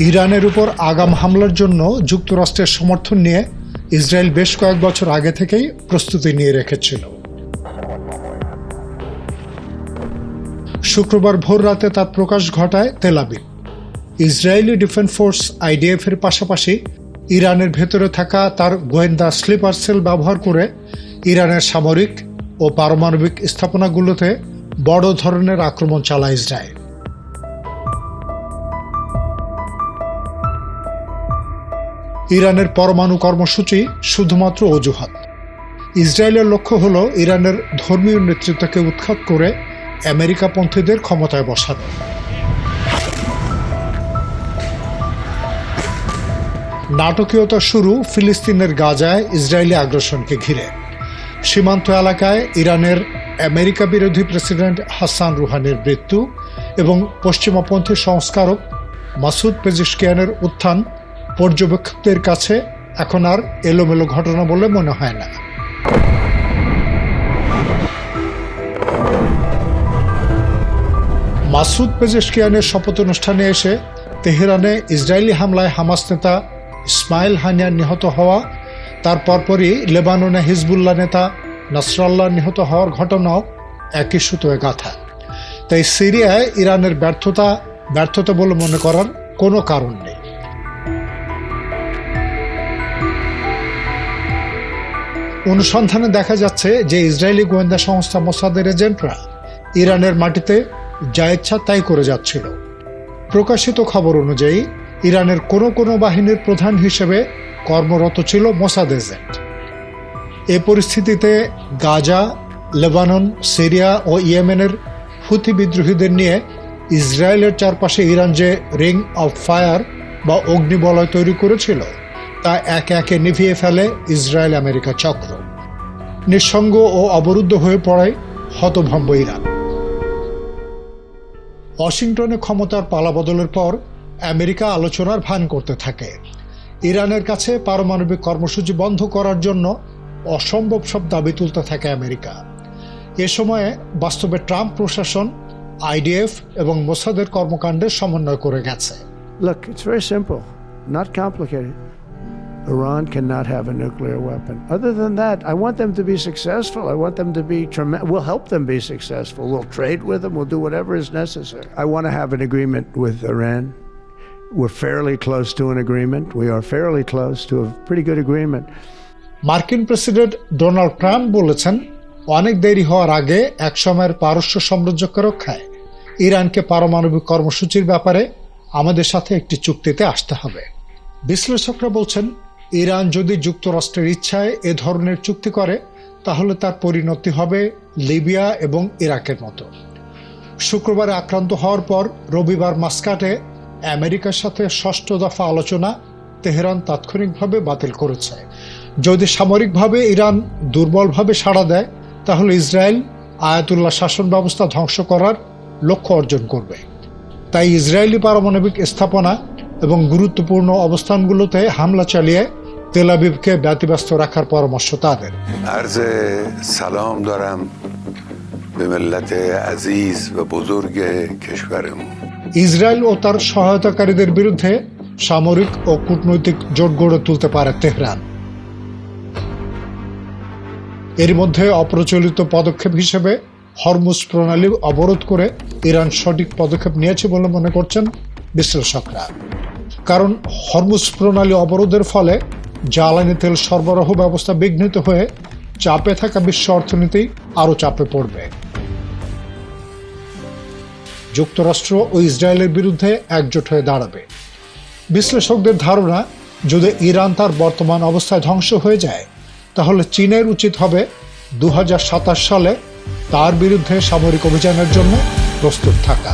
ইরানের উপর আগাম হামলার জন্য যুক্তরাষ্ট্রের সমর্থন নিয়ে ইসরায়েল বেশ কয়েক বছর আগে থেকেই প্রস্তুতি নিয়ে রেখেছিল। শুক্রবার ভোর রাতে তার প্রকাশ ঘটায় Tel Aviv Israeli defence force IDF এর পাশাপাশি ইরানের ভেতরে থাকা তার গোয়েন্দা স্লিপার সেল ব্যবহার করে ইরানের সামরিক ও পারমাণবিক স্থাপনাগুলোতে বড় ধরনের আক্রমণ চালায় ইসরায়েল। ইরানের পরমাণু কর্মসূচি শুধুমাত্র অজুহাত। ইসরায়েলের লক্ষ্য হল ইরানের ধর্মীয় নেতৃত্বকে উৎখাত করে আমেরিকাপন্থীদের ক্ষমতায় বসানো। নাটকীয়তা শুরু ফিলিস্তিনের গাজায় ইসরায়েলি আগ্রাসনকে ঘিরে। সীমান্ত এলাকায় ইরানের আমেরিকা বিরোধী প্রেসিডেন্ট হাসান রুহানির মৃত্যু এবং পশ্চিমাপন্থী সংস্কারক মাসুদ পেজিশকিয়ানের উত্থান পর্যবেক্ষকদের কাছে এখন আর এলোমেলো ঘটনা বলে মনে হয় না। মাসুদ পেজেশকিয়ানের শপথ অনুষ্ঠানে এসে তেহরানে ইসরায়েলি হামলায় হামাস নেতা ইসমাইল হানিয়ার নিহত হওয়া, তার পরপরই লেবাননে হিজবুল্লাহ নেতা নাসরাল্লাহ নিহত হওয়ার ঘটনাও একই সুতোয় গাথা। তাই সিরিয়ায় ইরানের ব্যর্থতা ব্যর্থতা বলে মনে করার কোনো কারণ নেই। অনুসন্ধানে দেখা যাচ্ছে যে ইসরায়েলি গোয়েন্দা সংস্থা মোসাদের এজেন্টরা ইরানের মাটিতে যা ইচ্ছা তাই করে যাচ্ছিল। প্রকাশিত খবর অনুযায়ী, ইরানের কোনো কোনো বাহিনীর প্রধান হিসেবে কর্মরত ছিল মোসাদ এজেন্ট। এ পরিস্থিতিতে গাজা, লেবানন, সিরিয়া ও ইয়েমেনের হুথি বিদ্রোহীদের নিয়ে ইসরায়েলের চারপাশে ইরান যে রিং অফ ফায়ার বা অগ্নিবলয় তৈরি করেছিল, তা একে একে নিভিয়ে ফেলে ইসরায়েল আমেরিকা চক্র। নিঃসঙ্গ ও অবরুদ্ধ হয়ে পড়ায় হতভম্ব ইরান। ওয়াশিংটনে ক্ষমতার পালাবদলের পর আমেরিকা আলোচনার ভান করতে থাকে। ইরানের কাছে পারমাণবিক কর্মসূচি বন্ধ করার জন্য অসম্ভব সব দাবি তুলতে থাকে আমেরিকা। এ সময়ে বাস্তবে ট্রাম্প প্রশাসন আইডিএফ এবং মোসাদের কর্মকাণ্ডের সমন্বয় করে গেছে। Look, it's very simple, not. Iran cannot have a nuclear weapon. Other than that, I want them to be successful. I want them to be tremendous. We'll help them be successful. We'll trade with them. We'll do whatever is necessary. I want to have an agreement with Iran. We're fairly close to an agreement. We are fairly close to a pretty good agreement. মার্কিন president Donald Trump বলেছেন অনেক দেরি হওয়ার আগে একসময়ের পারস্য সাম্রাজ্যকে রক্ষায় ইরানকে পারমাণবিক কর্মসূচির ব্যাপারে আমাদের সাথে একটি চুক্তিতে আসতে হবে বিশ্লেষকরা বলছেন ইরান যদি যুক্তরাষ্ট্রের ইচ্ছায় এ ধরনের চুক্তি করে, তাহলে তার পরিণতি হবে লিবিয়া এবং ইরাকের মতো। শুক্রবারে আক্রান্ত হওয়ার পর রবিবার মাস্কাটে আমেরিকার সাথে ষষ্ঠ দফা আলোচনা তেহরান তাৎক্ষণিকভাবে বাতিল করেছে। যদি সামরিকভাবে ইরান দুর্বলভাবে সাড়া দেয়, তাহলে ইসরায়েল আয়াতুল্লাহ শাসন ব্যবস্থা ধ্বংস করার লক্ষ্য অর্জন করবে। তাই ইসরায়েলি পারমাণবিক স্থাপনা এবং গুরুত্বপূর্ণ অবস্থানগুলোতে হামলা চালিয়ে তেল আবিবকে ব্যতিব্যস্ত রাখার পরামর্শ তাদের عرض سلام دارم به ملت عزیز و بزرگ کشورمون ইসরায়েল ও তার সহায়তাকারীদের বিরুদ্ধে সামরিক ও কূটনৈতিক জোট গড়ে তুলতে পারে তেহরান এর মধ্যে অপ্রচলিত পদক্ষেপ হিসেবে হরমুজ প্রণালী অবরোধ করে ইরান সঠিক পদক্ষেপ নিয়েছে বলে মনে করছেন বিশ্লেষকরা কারণ হরমুজ প্রণালী অবরোধের ফলে জ্বালানি তেল সরবরাহ ব্যবস্থা বিঘ্নিত হয়ে চাপে থাকা বিশ্ব অর্থনীতি আরও চাপে পড়বে। যুক্তরাষ্ট্র ও ইসরায়েলের বিরুদ্ধে একজোট হয়ে দাঁড়াবে। বিশ্লেষকদের ধারণা, যদি ইরান তার বর্তমান অবস্থায় ধ্বংস হয়ে যায়, তাহলে চীনের উচিত হবে দু হাজার সাতাশ সালে তার বিরুদ্ধে সামরিক অভিযানের জন্য প্রস্তুত থাকা।